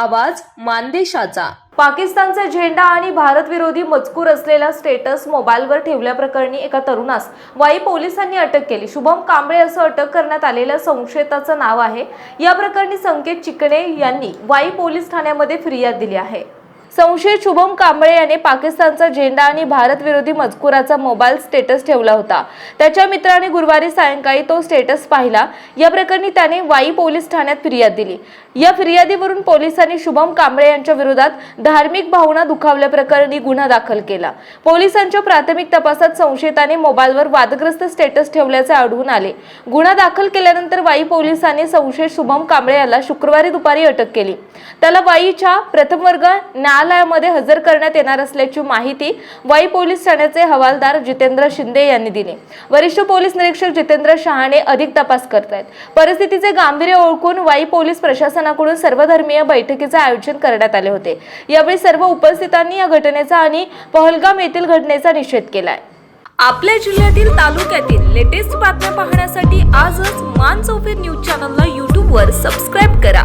आवाज मानदेशाचा. पाकिस्तानचा झेंडा आणि भारत विरोधी मजकूर असलेला स्टेटस मोबाईलवर ठेवल्याप्रकरणी एका तरुणास वाई पोलिसांनी अटक केली. शुभम कांबळे असं अटक करण्यात आलेल्या संशयिताचं नाव आहे. या प्रकरणी संकेत चिकणे यांनी वाई पोलीस ठाण्यामध्ये फिर्याद दिली आहे. संशयित शुभम कांबळे याने पाकिस्तानचा झेंडा आणि भारत विरोधी मजकुराचा मोबाईल स्टेटस ठेवला होता. त्याच्या मित्राने गुरुवारी सायंकाळी तो स्टेटस पाहिला. या प्रकरणी त्याने वाई पोलीस ठाण्यात फिर्याद दिली. या फिर्यादीवरून पोलिसांनी शुभम कांबळे यांच्या विरोधात धार्मिक भावना दुखावल्याप्रकरणी गुन्हा दाखल केला. पोलिसांच्या प्राथमिक तपासात संशयिताने मोबाईलवर वादग्रस्त स्टेटस ठेवल्याचे आढळून आले. गुन्हा दाखल केल्यानंतर वाई पोलिसांनी संशयित शुभम कांबळे याला शुक्रवारी दुपारी अटक केली. त्याला वाईच्या प्रथम वर्ग न्यायालयामध्ये हजर करण्यात येणार असल्याची माहिती वाई पोलीस ठाण्याचे हवालदार जितेंद्र शिंदे यांनी दिली. वरिष्ठ पोलीस निरीक्षक जितेंद्र शहाणे अधिक तपास करत आहेत परिस्थितीचे गांभीर्य ओळखून वाई पोलीस प्रशासनाकडून सर्वधर्मीय बैठकीचे आयोजन करण्यात आले होते. यावेळी सर्व उपस्थितांनी या घटनेचा आणि पहलगाम येथील घटनेचा निषेध केलाय. आपल्या जिल्ह्यातील तालुक्यातील लेटेस्ट बातम्या पाहण्यासाठी आजच मान चौफेर न्यूज चॅनलला यूट्यूबवर सबस्क्राईब करा.